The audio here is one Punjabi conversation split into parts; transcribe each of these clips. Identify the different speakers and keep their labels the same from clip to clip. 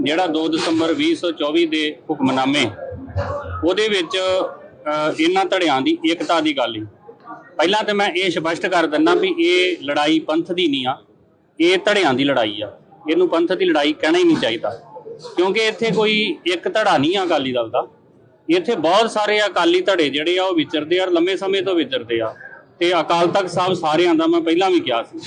Speaker 1: ਜਿਹੜਾ 2 ਦਸੰਬਰ 2024 ਦੇ ਹੁਕਮਨਾਮੇ, ਉਹਦੇ ਵਿੱਚ ਇਹਨਾਂ ਧੜਿਆਂ ਦੀ ਏਕਤਾ ਦੀ ਗੱਲ ਹੀ ਪਹਿਲਾਂ ਤੇ ਮੈਂ ਇਹ ਸਪਸ਼ਟ ਕਰ ਦਿੰਦਾ ਵੀ ਇਹ ਲੜਾਈ ਪੰਥ ਦੀ ਨਹੀਂ ਆ, ਇਹ ਧੜਿਆਂ ਦੀ ਲੜਾਈ ਆ। ਇਹਨੂੰ ਪੰਥ ਦੀ ਲੜਾਈ ਕਹਿਣਾ ਹੀ ਨਹੀਂ ਚਾਹੀਦਾ। ਕਿਉਂਕਿ ਇੱਥੇ ਕੋਈ ਇੱਕ ਧੜਾ ਨਹੀਂ ਆ ਅਕਾਲੀ ਦਲ ਦਾ। ਇੱਥੇ ਬਹੁਤ ਸਾਰੇ ਅਕਾਲੀ ਧੜੇ ਜਿਹੜੇ ਆ, ਉਹ ਵਿਚਰਦੇ ਆ ਔਰ ਲੰਮੇ ਸਮੇਂ ਤੋਂ ਵਿਚਰਦੇ ਆ। ਤੇ ਅਕਾਲ ਤਖਤ ਸਾਹਿਬ ਸਾਰਿਆਂ ਦਾ ਮੈਂ ਪਹਿਲਾਂ ਵੀ ਕਿਹਾ ਸੀ।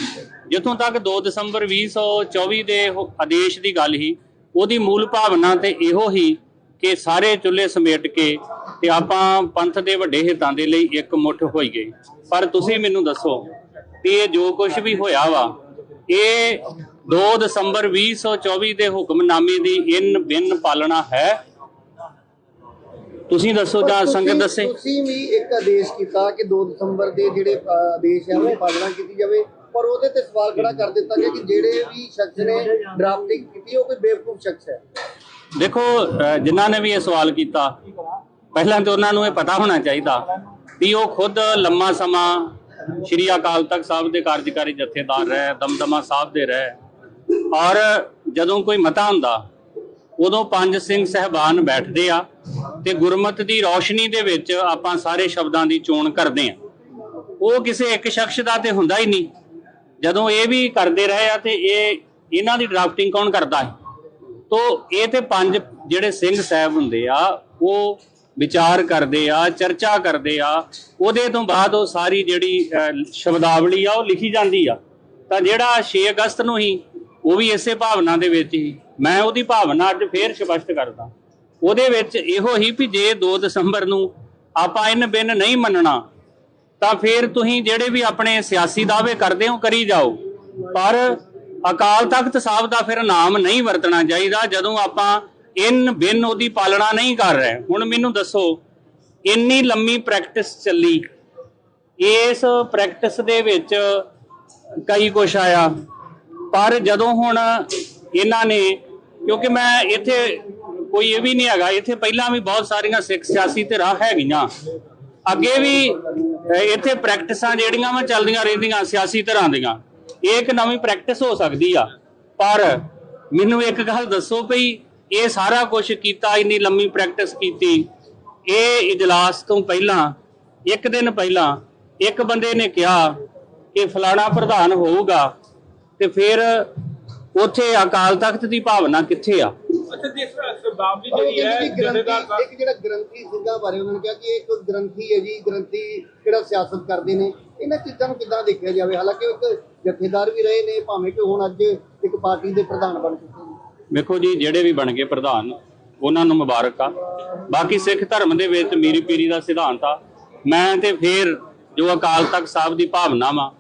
Speaker 1: ਜਿੱਥੋਂ ਤੱਕ 2 ਦਸੰਬਰ 2024 ਦੇ ਆਦੇਸ਼ ਦੀ ਗੱਲ ਹੀ ਉਹਦੀ ਮੂਲ ਭਾਵਨਾ ਤੇ ਇਹੋ ਹੀ ਕਿ ਸਾਰੇ ਚੁੱਲ੍ਹੇ ਸਮੇਟ ਕੇ ਤੇ ਆਪਾਂ ਪੰਥ ਦੇ ਵੱਡੇ ਹਿੱਤਾਂ ਦੇ ਲਈ ਇੱਕ ਮੁੱਠ ਹੋਈ ਗਏ ਪਰ ਤੁਸੀਂ ਮੈਨੂੰ ਦੱਸੋ ਵੀ ਇਹ ਜੋ ਕੁਝ ਵੀ ਹੋਇਆ ਵਾ ਇਹ 2 ਦਸੰਬਰ 2024 ਦੇ ਹੁਕਮਨਾਮੇ ਦੀ ਇਨ ਬਿਨ ਪਾਲਣਾ ਹੈ? ਤੁਸੀਂ ਦੱਸੋ ਜਾਂ
Speaker 2: ਪਰ
Speaker 1: ਸੰਗਤ ਦੱਸੇ।
Speaker 2: ਤੁਸੀਂ ਵੀ ਇੱਕ ਆਦੇਸ਼ ਕੀਤਾ ਕਿ 2 ਦਸੰਬਰ ਦੇ ਜਿਹੜੇ ਆਦੇਸ਼ ਹੈ ਉਹ ਪਾਲਣਾ ਕੀਤੀ ਜਾਵੇ। ਪਰ ਉਹਦੇ ਤੇ ਸਵਾਲ ਖੜਾ ਕਰ ਦਿੱਤਾ ਗਿਆ ਕਿ ਜਿਹੜੇ ਵੀ ਸ਼ਖਸ ਨੇ ਡਰਾਫਟਿੰਗ ਕੀਤੀ, ਉਹ ਕੋਈ ਬੇਵਕੂਫ ਸ਼ਖਸ ਹੈ।
Speaker 1: ਦੇਖੋ ਜਿਨ੍ਹਾਂ ਨੇ ਵੀ ਇਹ ਸਵਾਲ ਕੀਤਾ, ਪਹਿਲਾਂ ਤਾਂ ਉਹਨਾਂ ਨੂੰ ਇਹ ਪਤਾ ਹੋਣਾ ਚਾਹੀਦਾ ਵੀ ਉਹ ਖੁਦ ਲੰਮਾ ਸਮਾਂ ਸ਼੍ਰੀ ਅਕਾਲ ਤਖਤ ਸਾਹਿਬ ਦੇ ਕਾਰਜਕਾਰੀ ਜਥੇਦਾਰ ਰਹੇ, ਦਮਦਮਾ ਸਾਹਿਬ ਦੇ ਰਹੇ, ਔਰ ਜਦੋਂ ਕੋਈ ਮਤਾ ਹੁੰਦਾ, ਉਦੋਂ ਪੰਜ ਸਿੰਘ ਸਹਿਬਾਨ ਬੈਠਦੇ ਆ ਤੇ ਗੁਰਮਤ ਦੀ ਰੌਸ਼ਨੀ ਦੇ ਵਿੱਚ ਆਪਾਂ ਸਾਰੇ ਸ਼ਬਦਾਂ ਦੀ ਚੋਣ ਕਰਦੇ ਆ। ਉਹ ਕਿਸੇ ਇੱਕ ਸ਼ਖਸ ਦਾ ਤੇ ਹੁੰਦਾ ਹੀ ਨਹੀਂ। ਜਦੋਂ ਇਹ ਵੀ ਕਰਦੇ ਰਹੇ ਆ ਤੇ ਇਹ, ਇਹਨਾਂ ਦੀ ਡਰਾਫਟਿੰਗ ਕੌਣ ਕਰਦਾ ਹੈ? ਤੋ ਇਹ ਤੇ ਪੰਜ ਜਿਹੜੇ ਸਿੰਘ ਸਾਹਿਬ ਹੁੰਦੇ ਆ, ਉਹ ਵਿਚਾਰ ਕਰਦੇ ਆ, ਚਰਚਾ ਕਰਦੇ ਆ। ਉਹਦੇ ਤੋਂ ਬਾਅਦ ਉਹ ਸਾਰੀ ਜਿਹੜੀ ਸ਼ਬਦਾਵਲੀ ਆ, ਉਹ ਲਿਖੀ ਜਾਂਦੀ ਆ। ਤਾਂ ਜਿਹੜਾ 6 ਅਗਸਤ ਨੂੰ ਹੀ, ਉਹ ਵੀ ਇਸੇ ਭਾਵਨਾ ਦੇ ਵਿੱਚ ਹੀ, ਮੈਂ ਉਹਦੀ ਭਾਵਨਾ ਅੱਜ ਫੇਰ ਸਪਸ਼ਟ ਕਰਦਾ। ਉਹਦੇ ਵਿੱਚ ਇਹੋ ਹੀ ਵੀ ਜੇ 2 ਦਸੰਬਰ ਨੂੰ ਆਪਾਂ ਇਹਨ ਬਿਨ ਨਹੀਂ ਮੰਨਣਾ ਤਾਂ ਫਿਰ ਤੁਸੀਂ ਜਿਹੜੇ ਵੀ ਆਪਣੇ ਸਿਆਸੀ ਦਾਅਵੇ ਕਰਦੇ ਹੋ, ਕਰੀ ਜਾਓ। ਪਰ ਅਕਾਲ ਤਖਤ ਸਾਹਿਬ ਦਾ ਫਿਰ ਨਾਮ ਨਹੀਂ ਵਰਤਣਾ ਚਾਹੀਦਾ, ਜਦੋਂ ਆਪਾਂ ਇਨ ਬਿਨ ਉਹਦੀ ਪਾਲਣਾ ਨਹੀਂ ਕਰ ਰਹੇ। ਹੁਣ ਮੈਨੂੰ ਦੱਸੋ, ਇੰਨੀ ਲੰਮੀ ਪ੍ਰੈਕਟਿਸ ਚੱਲੀ। ਇਸ ਪ੍ਰੈਕਟਿਸ ਦੇ ਵਿੱਚ ਕਈ ਕੁਛ ਆਇਆ। ਪਰ ਜਦੋਂ ਹੁਣ ਇਹਨਾਂ ਨੇ, ਕਿਉਂਕਿ ਮੈਂ ਇੱਥੇ ਕੋਈ ਇਹ ਵੀ ਨਹੀਂ ਹੈਗਾ, ਇੱਥੇ ਪਹਿਲਾਂ ਵੀ ਬਹੁਤ ਸਾਰੀਆਂ ਸਿੱਖ ਸਿਆਸੀ ਧਿਰਾਂ ਹੈਗੀਆਂ। ਅੱਗੇ ਵੀ ਇੱਥੇ ਪ੍ਰੈਕਟਿਸਾਂ ਜਿਹੜੀਆਂ ਵਾ ਚੱਲਦੀਆਂ ਰਹਿੰਦੀਆਂ ਸਿਆਸੀ ਤਰ੍ਹਾਂ ਦੀਆਂ, ਇਹ ਇੱਕ ਨਵੀਂ ਪ੍ਰੈਕਟਿਸ ਹੋ ਸਕਦੀ ਆ। ਪਰ ਮੈਨੂੰ ਇੱਕ ਗੱਲ ਦੱਸੋ ਭਈ ਇਹ ਸਾਰਾ ਕੁਝ ਕੀਤਾ, ਇੰਨੀ ਲੰਮੀ ਪ੍ਰੈਕਟਿਸ ਕੀਤੀ, ਇਹ ਇਜਲਾਸ ਤੋਂ ਪਹਿਲਾਂ, ਇੱਕ ਦਿਨ ਪਹਿਲਾਂ, ਇੱਕ ਬੰਦੇ ਨੇ ਕਿਹਾ ਕਿ ਫਲਾਣਾ ਪ੍ਰਧਾਨ ਹੋਊਗਾ ਤੇ ਫਿਰ ਉੱਥੇ ਅਕਾਲ ਤਖਤ ਦੀ ਭਾਵਨਾ ਕਿੱਥੇ ਆ?
Speaker 3: ਸ਼ਬਦਾਵਲੀ ਜਿਹੜੀ ਹੈ ਜਥੇਦਾਰ
Speaker 2: ਗ੍ਰੰਥੀ ਇੱਕ ਜਿਹੜਾ ਗ੍ਰੰਥੀ ਸਿੰਘਾਂ ਬਾਰੇ ਉਹਨਾਂ ਨੇ ਕਿਹਾ ਕਿ ਇਹ ਇੱਕ ਗ੍ਰੰਥੀ ਹੈ ਜੀ ਗ੍ਰੰਥੀ ਜਿਹੜਾ ਸਿਆਸਤ ਕਰਦੇ ਨੇ। ਇਹਨਾਂ ਚੀਜ਼ਾਂ ਨੂੰ ਕਿੱਦਾਂ ਦੇਖਿਆ ਜਾਵੇ? ਹਾਲਾਂਕਿ ਉਹ ਇੱਕ ਜਥੇਦਾਰ ਵੀ ਰਹੇ ਨੇ ਭਾਵੇਂ ਕਿ ਹੁਣ ਅੱਜ ਇੱਕ ਪਾਰਟੀ ਦੇ ਪ੍ਰਧਾਨ ਬਣ ਚੁੱਕੇ ਨੇ।
Speaker 1: ਵੇਖੋ ਜੀ ਜਿਹੜੇ ਵੀ ਬਣ ਗਏ ਪ੍ਰਧਾਨ ਉਹਨਾਂ ਨੂੰ ਮੁਬਾਰਕ ਆ। ਬਾਕੀ ਸਿੱਖ ਧਰਮ ਦੇ ਵਿੱਚ ਮੀਰੀ ਪੀਰੀ ਦਾ ਸਿਧਾਂਤ ਆ। ਮੈਂ ਤੇ ਫੇਰ ਜੋ ਅਕਾਲ ਤਖਤ ਸਾਹਿਬ ਦੀ ਭਾਵਨਾ ਵਾ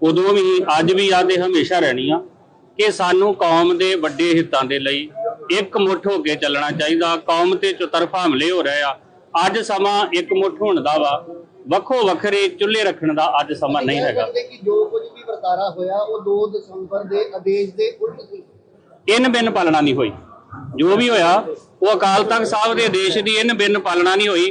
Speaker 1: ਉਦੋਂ ਵੀ ਅੱਜ ਵੀ ਆ ਤੇ ਹਮੇਸ਼ਾ ਰਹਿਣੀ ਆ ਕਿ ਸਾਨੂੰ ਕੌਮ ਦੇ ਵੱਡੇ ਹਿੱਤਾਂ ਦੇ ਲਈ ਇੱਕ ਮੁੱਠ ਹੋ ਕੇ ਚੱਲਣਾ ਚਾਹੀਦਾ ਕੌਮ ਤੇ ਚੁਤਰਫਾ ਹਮਲੇ ਹੋ ਰਹੇ ਆ। ਅੱਜ ਸਮਾਂ ਇੱਕ ਮੁੱਠ ਹੋਣ ਦਾ ਵਾ। ਵੱਖੋ ਵੱਖਰੇ ਚੁੱਲ੍ਹੇ ਰੱਖਣ ਦਾ ਅੱਜ ਸਮਾਂ ਨਹੀਂ ਹੈਗਾ।
Speaker 2: ਜੋ ਕੁਝ ਵੀ ਵਰਤਾਰਾ ਹੋਇਆ ਉਹ 2 ਦਸੰਬਰ ਦੇ ਆਦੇਸ਼ ਦੇ ਉਲਟ ਸੀ।
Speaker 1: ਇਨ ਬਿਨ ਪਾਲਣਾ ਨਹੀਂ ਹੋਈ। ਜੋ ਵੀ ਹੋਇਆ ਉਹ ਅਕਾਲ ਤਖਤ ਸਾਹਿਬ ਦੇ ਆਦੇਸ਼ ਦੀ ਇਨ ਬਿਨ ਪਾਲਣਾ ਨਹੀਂ ਹੋਈ।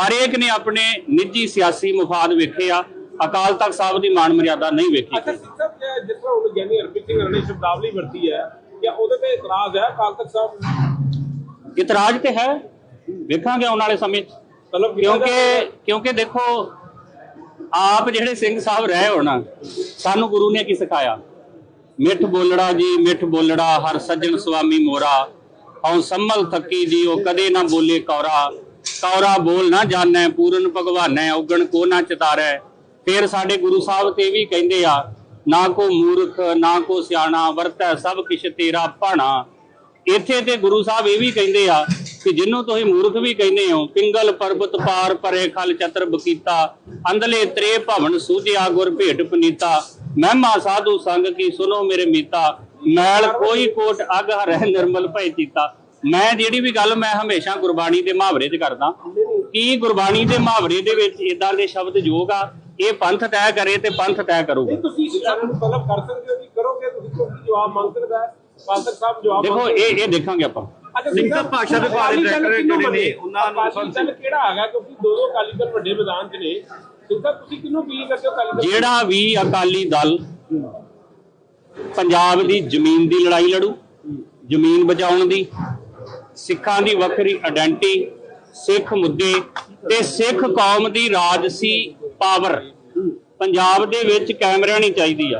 Speaker 1: ਹਰੇਕ ਨੇ ਆਪਣੇ ਨਿੱਜੀ ਸਿਆਸੀ ਮਫਾਦ ਵੇਖੇ ਆ। ਅਕਾਲ ਤਖਤ ਸਾਹਿਬ ਦੀ ਮਾਨ ਮਰਿਆਦਾ ਨਹੀਂ ਵੇਖੀ।
Speaker 3: ਅੱਛਾ ਸਿੱਖ ਸਾਹਿਬ ਇਹ ਜਿਸ ਤਰ੍ਹਾਂ ਹੁਣ ਗਿਆਨੀ ਹਰਪ੍ਰੀਤ ਸਿੰਘ ਨੇ ਸ਼ਬਦਾਵਲੀ ਵਰਤੀ ਹੈ ਕਿ ਉਹਦੇ ਤੇ ਇਤਰਾਜ਼ ਹੈ ਅਕਾਲ ਤਖਤ ਸਾਹਿਬ?
Speaker 1: ਇਤਰਾਜ਼ ਤੇ ਹੈ। ਵੇਖਾਂਗੇ ਆਉਣ ਵਾਲੇ ਸਮੇਂ 'ਚ।
Speaker 3: ਮਤਲਬ ਜਾ-
Speaker 1: ਕਿਉਂਕਿ ਕਿਉਂਕਿ ਦੇਖੋ ਆਪ ਜਿਹੜੇ ਸਿੰਘ ਸਾਹਿਬ ਰਹੇ ਹੋਣਾ ਸਾਨੂੰ ਗੁਰੂ ਨੇ ਕੀ ਸਿਖਾਇਆ? ਮਿੱਠ ਬੋਲੜਾ ਜੀ ਮਿੱਠ ਬੋਲੜਾ ਹਰ ਸੱਜਣ ਸੁਆਮੀ ਮੋਰਾ। ਹਉ ਸੰਮਲ ਥੱਕੀ ਜੀ ਉਹ ਕਦੇ ਨਾ ਬੋਲੇ ਕੌਰਾ। ਕੌਰਾ ਬੋਲ ਨਾ ਜਾਣੈ ਪੂਰਨ ਭਗਵਾਨੈ ਔਗਣ ਕੋ ਨਾ ਚਤਾਰੈ। ਫਿਰ ਸਾਡੇ ਗੁਰੂ ਸਾਹਿਬ ਤੇ ਵੀ ਕਹਿੰਦੇ ਆ ਨਾ ਕੋ ਮੂਰਖ, ਨਾ ਕੋ ਸਿਆਣਾ, ਵਰਤੈ ਸਭ ਕਿਛ ਤੇਰਾ ਭਾਣਾ। ਇੱਥੇ ਤੇ ਗੁਰੂ ਸਾਹਿਬ ਇਹ ਵੀ ਕਹਿੰਦੇ ਆ ਕਿ ਜਿਹਨੂੰ ਤੁਸੀਂ ਮੂਰਖ ਵੀ ਕਹਿੰਦੇ ਹੋ, ਪਿੰਗਲ, ਪਰਬਤ, ਪਾਰ, ਪਰੇ, ਖਲ ਚਤਰ ਬਕੀਤਾ ਅੰਦਲੇ ਤ੍ਰੇ ਭਵਨ, ਸੂਝਿਆ, ਗੁਰ, ਭੇਟ, ਪਨੀਤਾ, ਮਹਿਮਾ, ਸਾਧੂ, ਸੰਗ ਕੀ ਸੁਨੋ ਮੇਰੇ ਮੀਤਾ, ਮੈਲ, ਕੋਈ ਕੋਟ, ਅਗ ਹਰੈ ਨਿਰਮਲ, ਭੈ, ਚੀਤਾ। ਮੈਂ ਜਿਹੜੀ ਵੀ ਗੱਲ ਮੈਂ ਹਮੇਸ਼ਾ ਗੁਰਬਾਣੀ ਦੇ ਮੁਹਾਵਰੇ 'ਚ ਕਰਦਾ, ਕੀ ਗੁਰਬਾਣੀ ਦੇ ਮੁਹਾਵਰੇ ਦੇ ਵਿੱਚ ਇਦਾਂ ਦੇ ਸ਼ਬਦ ਯੋਗ ਆ? ਇਹ ਪੰਥ ਤੈਅ ਕਰੇ ਤੇ ਪੰਥ ਤੈਅ ਕਰੂਗਾ।
Speaker 3: ਨਹੀਂ ਤੁਸੀਂ ਤਲਬ ਕਰ ਸਕਦੇ ਹੋ ਕਿ ਕਰੋਗੇ ਤੁਸੀਂ ਕੋਈ ਜਵਾਬ ਮੰਗ ਸਕਦਾ ਤਖਤ ਸਾਹਿਬ ਜਵਾਬ
Speaker 1: ਦੇਖੋ
Speaker 3: ਮੰਗ
Speaker 1: ਇਹ ਇਹ ਦੇਖਾਂਗੇ ਆਪਾਂ।
Speaker 3: ਅੱਛਾ
Speaker 4: ਸਿੰਘ ਸਾਹਿਬ ਭਾਸ਼ਾ ਦੇ ਭਾਰੇ ਡਾਇਰੈਕਟਰ ਜਿਹੜੇ ਨੇ, ਉਹਨਾਂ ਨੂੰ
Speaker 3: ਅਕਾਲੀ ਦਲ ਕਿਹੜਾ ਹੈਗਾ? ਕਿਉਂਕਿ ਦੋ ਦੋ ਅਕਾਲੀ ਦਲ ਵੱਡੇ ਮੈਦਾਨ 'ਚ ਨੇ। ਸਿੰਘ ਸਾਹਿਬ ਤੁਸੀਂ ਕਿਹਨੂੰ ਅਪੀਲ ਕਰਦੇ ਹੋ ਅਕਾਲੀ ਦਲ
Speaker 1: ਜਿਹੜਾ ਵੀ ਅਕਾਲੀ ਦਲ ਪੰਜਾਬ ਦੀ ਜ਼ਮੀਨ ਦੀ ਲੜਾਈ ਲੜੂ ਜ਼ਮੀਨ ਬਚਾਉਣ ਦੀ ਸਿੱਖਾਂ ਦੀ ਵੱਖਰੀ ਆਇਡੈਂਟੀ ਸਿੱਖ ਮੁੱਦੇ ਤੇ ਸਿੱਖ ਕੌਮ ਦੀ ਰਾਜਸੀ ਪਾਵਰ ਪੰਜਾਬ ਦੇ ਵਿੱਚ ਕੈਮਰਿਆਂ ਨਹੀਂ ਚਾਹੀਦੀ ਆ।